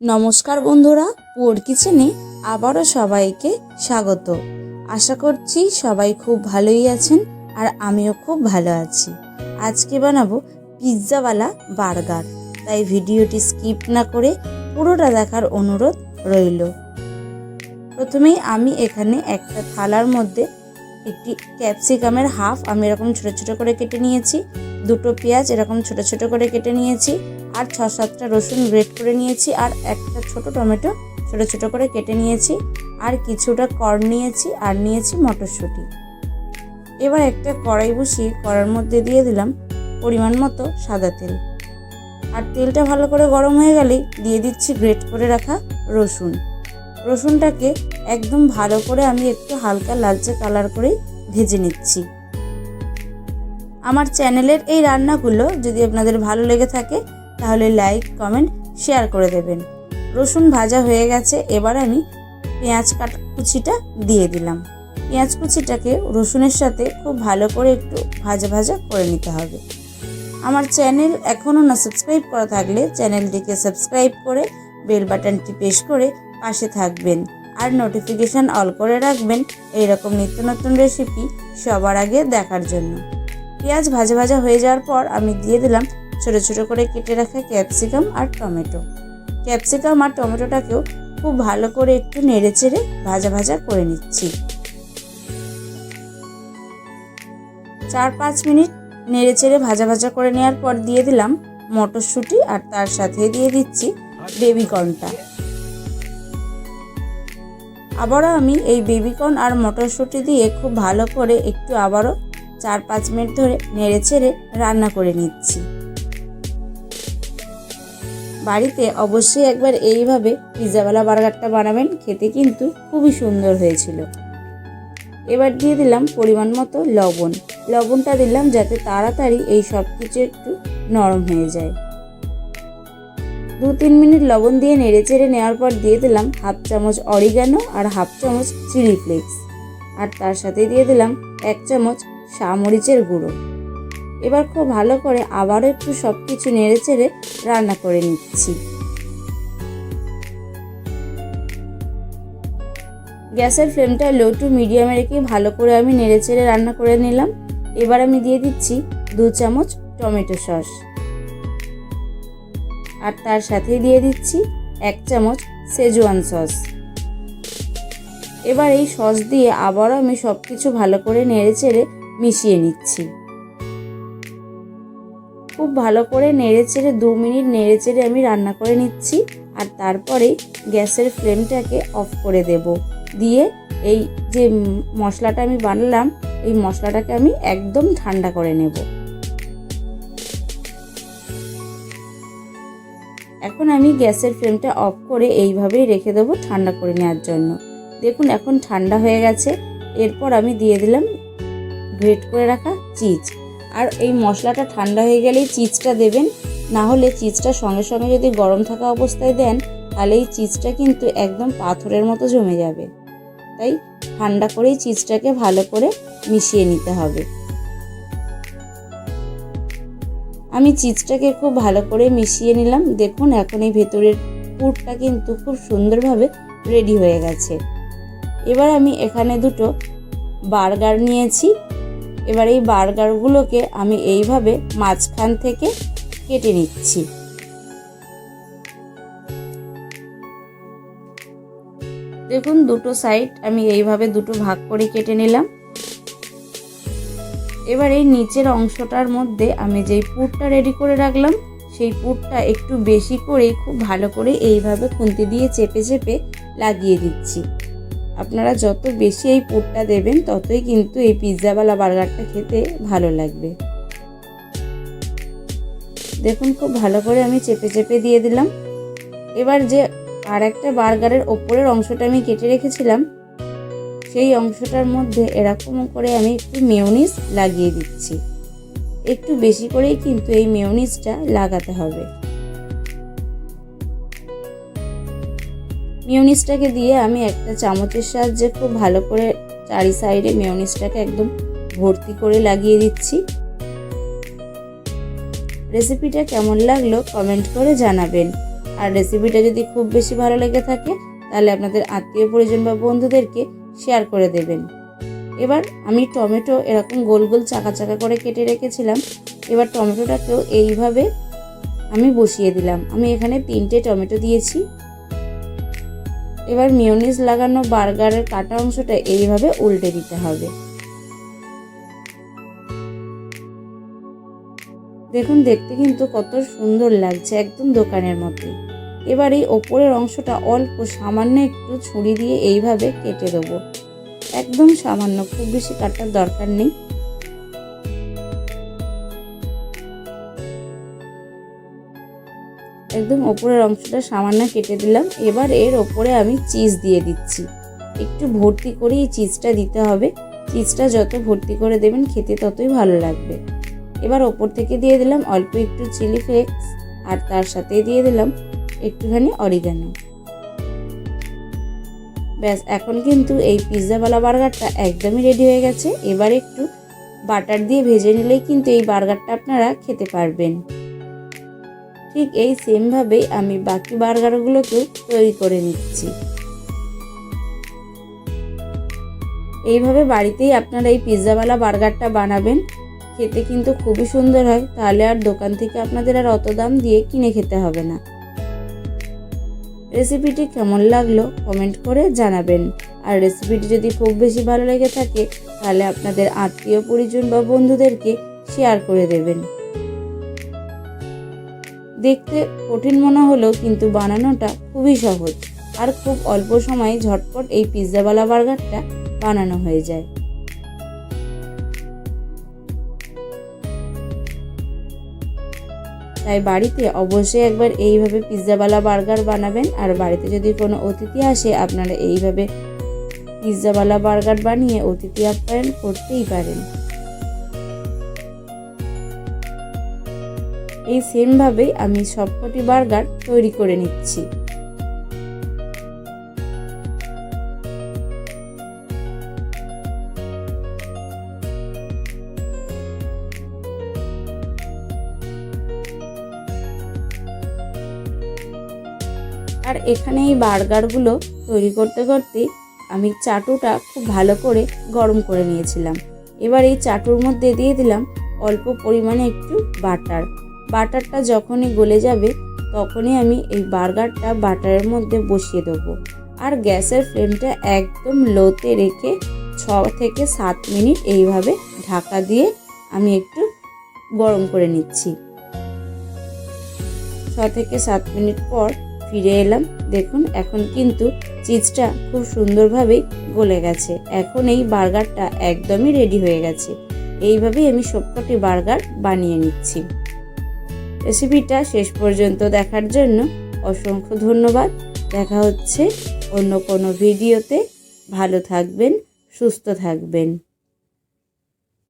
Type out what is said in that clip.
নমস্কার বন্ধুরা পুয়ার কিচেনে আবারও সবাইকে স্বাগত। আশা করছি সবাই খুব ভালোই আছেন আর আমিও খুব ভালো আছি। আজকে বানাবো পিৎজাওয়ালা বার্গার। তাই ভিডিওটি স্কিপ না করে পুরোটা দেখার অনুরোধ রইল। প্রথমেই আমি এখানে একটা থালার মধ্যে একটি ক্যাপসিকামের হাফ, আমি এরকম ছোটো ছোটো করে কেটে নিয়েছি। দুটো পেঁয়াজ এরকম ছোটো ছোটো করে কেটে নিয়েছি। আর ছ সাতটা রসুন গ্রেট করে নিয়েছি আর একটা ছোট টমেটো ছোট ছোট করে কেটে নিয়েছি আর কিছুটা কর্ন নিয়েছি আর নিয়েছি মটরশুঁটি। এবার একটা কড়াই বসিয়ে কড়ার মধ্যে দিয়ে দিলাম পরিমাণ মতো সাদা তেল। আর তেলটা ভালো করে গরম হয়ে গেলেই দিয়ে দিচ্ছি গ্রেট করে রাখা রসুন। রসুনটাকে একদম ভালো করে আমি একটু হালকা লালচে কালার করেই ভেজে নিচ্ছি। আমার চ্যানেলের এই রান্নাগুলো যদি আপনাদের ভালো লেগে থাকে তাহলে লাইক, কমেন্ট, শেয়ার করে দেবেন। রসুন ভাজা হয়ে গেছে, এবার আমি পেঁয়াজ কাট কুচিটা দিয়ে দিলাম। পেঁয়াজ কুচিটাকে রসুনের সাথে খুব ভালো করে একটু ভাজা ভাজা করে নিতে হবে। আমার চ্যানেল এখনও না সাবস্ক্রাইব করা থাকলে চ্যানেলটিকে সাবস্ক্রাইব করে বেল বাটনটি প্রেস করে পাশে থাকবেন। আর নোটিফিকেশান অল করে রাখবেন, এইরকম নিত্য নতুন রেসিপি সবার আগে দেখার জন্য। পেঁয়াজ ভাজা ভাজা হয়ে যাওয়ার পর আমি দিয়ে দিলাম ছোটো ছোটো করে কেটে রাখা ক্যাপসিকাম আর টমেটো। ক্যাপসিকাম আর টমেটোটাকেও খুব ভালো করে একটু নেড়ে চেড়ে ভাজা ভাজা করে নিচ্ছি। চার পাঁচ মিনিট নেড়ে চেড়ে ভাজা ভাজা করে নেওয়ার পর দিয়ে দিলাম মটরশুঁটি আর তার সাথে দিয়ে দিচ্ছি বেবিকর্নটা। আবারও আমি এই বেবিকর্ন আর মটরশুঁটি দিয়ে খুব ভালো করে একটু আবারও চার পাঁচ মিনিট ধরে নেড়ে চেড়ে রান্না করে নিচ্ছি। বাড়িতে অবশ্যই একবার এইভাবে পিৎজাওয়ালা বার্গারটা বানাবেন, খেতে কিন্তু খুবই সুন্দর হয়েছিল। এবার দিয়ে দিলাম পরিমাণ মতো লবণ। লবণটা দিলাম যাতে তাড়াতাড়ি এই সব কিছু একটু নরম হয়ে যায়। দু তিন মিনিট লবণ দিয়ে নেড়ে চেড়ে নেওয়ার পর দিয়ে দিলাম হাফ চামচ অরিগানো আর হাফ চামচ চিলি ফ্লেক্স। আর তার সাথে দিয়ে দিলাম এক চামচ সামরিচের গুঁড়ো। এবার খুব ভালো করে আবারও একটু সব কিছু নেড়ে চেড়ে রান্না করে নিচ্ছি। গ্যাসের ফ্লেমটা লো টু মিডিয়ামে রেখে ভালো করে আমি নেড়ে চেড়ে রান্না করে নিলাম। এবার আমি দিয়ে দিচ্ছি দু চামচ টমেটো সস। আর তার সাথে দিয়ে দিচ্ছি এক চামচ সেজওয়ান সস। এবার এই সস দিয়ে আবারও আমি সব কিছু ভালো করে নেড়ে চেড়ে মিশিয়ে নিচ্ছি। খুব ভালো করে নেড়ে চেড়ে, দু মিনিট নেড়ে চেড়ে আমি রান্না করে নিচ্ছি। আর তারপরে গ্যাসের ফ্লেমটাকে অফ করে দেব। দিয়ে এই যে মশলাটা আমি বানালাম, এই মশলাটাকে আমি একদম ঠান্ডা করে নেব। এখন আমি গ্যাসের ফ্লেমটা অফ করে এইভাবেই রেখে দেবো ঠান্ডা করে নেওয়ার জন্য। দেখুন, এখন ঠান্ডা হয়ে গেছে। এরপর আমি দিয়ে দিলাম গ্রেট করে রাখা চিজ। আর এই মশলাটা ঠান্ডা হয়ে গেলেই চিজটা দেবেন। না হলে চিজটা সঙ্গে সঙ্গে যদি গরম থাকা অবস্থায় দেন, তাহলে এই চিজটা কিন্তু একদম পাথরের মতো জমে যাবে। তাই ঠান্ডা করেই চিজটাকে ভালো করে মিশিয়ে নিতে হবে। আমি চিজটাকে খুব ভালো করে মিশিয়ে নিলাম। দেখুন, এখন এই ভেতরের পুরটা কিন্তু খুব সুন্দরভাবে রেডি হয়ে গেছে। এবার আমি এখানে দুটো বার্গার নিয়েছি। এবার এই বার্গারগুলোকে আমি এইভাবে মাঝখান থেকে কেটে নিচ্ছি। দেখুন, দুটো সাইড আমি এইভাবে দুটো ভাগ করে কেটে নিলাম। এবার এই নিচের অংশটার মধ্যে আমি যেই পুরটা রেডি করে রাখলাম, সেই পুরটা একটু বেশি করে খুব ভালো করে এইভাবে খুন্তি দিয়ে চেপে চেপে লাগিয়ে দিচ্ছি। আপনারা যত বেশি এই পুরটা দেবেন, ততই কিন্তু এই পিৎজাওয়ালা বার্গারটা খেতে ভালো লাগবে। দেখুন, খুব ভালো করে আমি চেপে চেপে দিয়ে দিলাম। এবার যে আর একটা বার্গারের ওপরের অংশটা আমি কেটে রেখেছিলাম, সেই অংশটার মধ্যে এরকম করে আমি একটু মেয়নিজ লাগিয়ে দিচ্ছি। একটু বেশি করেই কিন্তু এই মেয়নিজটা লাগাতে হবে। মিউনিসটাকে দিয়ে আমি একটা চামচের সাহায্যে খুব ভালো করে চারি সাইডে মিউনিসটাকে একদম ভর্তি করে লাগিয়ে দিচ্ছি। রেসিপিটা কেমন লাগল কমেন্ট করে জানাবেন। আর রেসিপিটা যদি খুব বেশি ভালো লেগে থাকে, তাহলে আপনাদের আত্মীয় পরিজন বা বন্ধুদেরকে শেয়ার করে দেবেন। এবার আমি টমেটো এরকম গোল গোল চাকা চাকা করে কেটে রেখেছিলাম। এবার টমেটোটাকেও এইভাবে আমি বসিয়ে দিলাম। আমি এখানে তিনটে টমেটো দিয়েছি। এবার মিওনিজ লাগানো বার্গারের কাটা অংশটা এইভাবে উল্টে দিতে হবে। দেখুন, দেখতে কিন্তু কত সুন্দর লাগছে একদম দোকানের মতোই। এবার এই ওপরের অংশটা অল্প সামান্য একটু ছুরি দিয়ে এইভাবে কেটে দেবো। একদম সামান্য, খুব বেশি কাটার দরকার নেই। একদম ওপরের অংশটা সামান্য কেটে দিলাম। এবার এর ওপরে আমি চিজ দিয়ে দিচ্ছি। একটু ভর্তি করেই চিজটা দিতে হবে। চিজটা যত ভর্তি করে দেবেন খেতে ততই ভালো লাগবে। এবার ওপর থেকে দিয়ে দিলাম অল্প একটু চিলি ফ্লেক্স আর তার সাথে দিয়ে দিলাম একটুখানি অরিগানো ব্যাস, এখন কিন্তু এই পিৎজাওয়ালা বার্গারটা একদমই রেডি হয়ে গেছে। এবার একটু বাটার দিয়ে ভেজে নিলেই কিন্তু এই বার্গারটা আপনারা খেতে পারবেন। ঠিক এই সেমভাবেই আমি বাকি বার্গারগুলোকেও তৈরি করে নিচ্ছি। এইভাবে বাড়িতেই আপনারা এই পিৎজাওয়ালা বার্গারটা বানাবেন, খেতে কিন্তু খুবই সুন্দর হয়, তাহলে আর দোকান থেকে আপনাদের আর অত দাম দিয়ে কিনে খেতে হবে না। রেসিপিটি কেমন লাগল কমেন্ট করে জানাবেন। আর রেসিপিটি যদি খুব বেশি ভালো লেগে থাকে, তাহলে আপনাদের আত্মীয় পরিজন বা বন্ধুদেরকে শেয়ার করে দেবেন। দেখতে কঠিন মনে হলেও কিন্তু বানানোটা খুবই সহজ। আর খুব অল্প সময়ে ঝটপট এই পিৎজাওয়ালা বার্গারটা বানানো হয়ে যায়। তাই বাড়িতে অবশ্যই একবার এইভাবে পিৎজাওয়ালা বার্গার বানাবেন। আর বাড়িতে যদি কোনো অতিথি আসে, আপনারা এইভাবে পিৎজাওয়ালা বার্গার বানিয়ে অতিথি আপ্যায়ন করতেই পারেন। এই সেমভাবেই আমি সবকটি বার্গার তৈরি করে নিচ্ছি। আর এখানে এই বার্গারগুলো তৈরি করতে করতে আমি চাটুটা খুব ভালো করে গরম করে নিয়েছিলাম। এবার এই চাটুর মধ্যে দিয়ে দিলাম অল্প পরিমাণে একটু বাটার বাটারটা যখনই গলে যাবে, তখনই আমি এই বার্গারটা বাটারের মধ্যে বসিয়ে দেবো। আর গ্যাসের ফ্লেমটা একদম লোতে রেখে ছ থেকে সাত মিনিট এইভাবে ঢাকা দিয়ে আমি একটু গরম করে নিচ্ছি। ছ থেকে সাত মিনিট পর ফিরে এলাম। দেখুন, এখন কিন্তু চিজটা খুব সুন্দরভাবেই গলে গেছে। এখন এই বার্গারটা একদমই রেডি হয়ে গেছে। এইভাবেই আমি সবকটি বার্গার বানিয়ে নিচ্ছি। রেসিপিটা শেষ পর্যন্ত দেখার জন্য অসংখ্য ধন্যবাদ। দেখা হচ্ছে অন্য কোনো ভিডিওতে। ভালো থাকবেন, সুস্থ থাকবেন।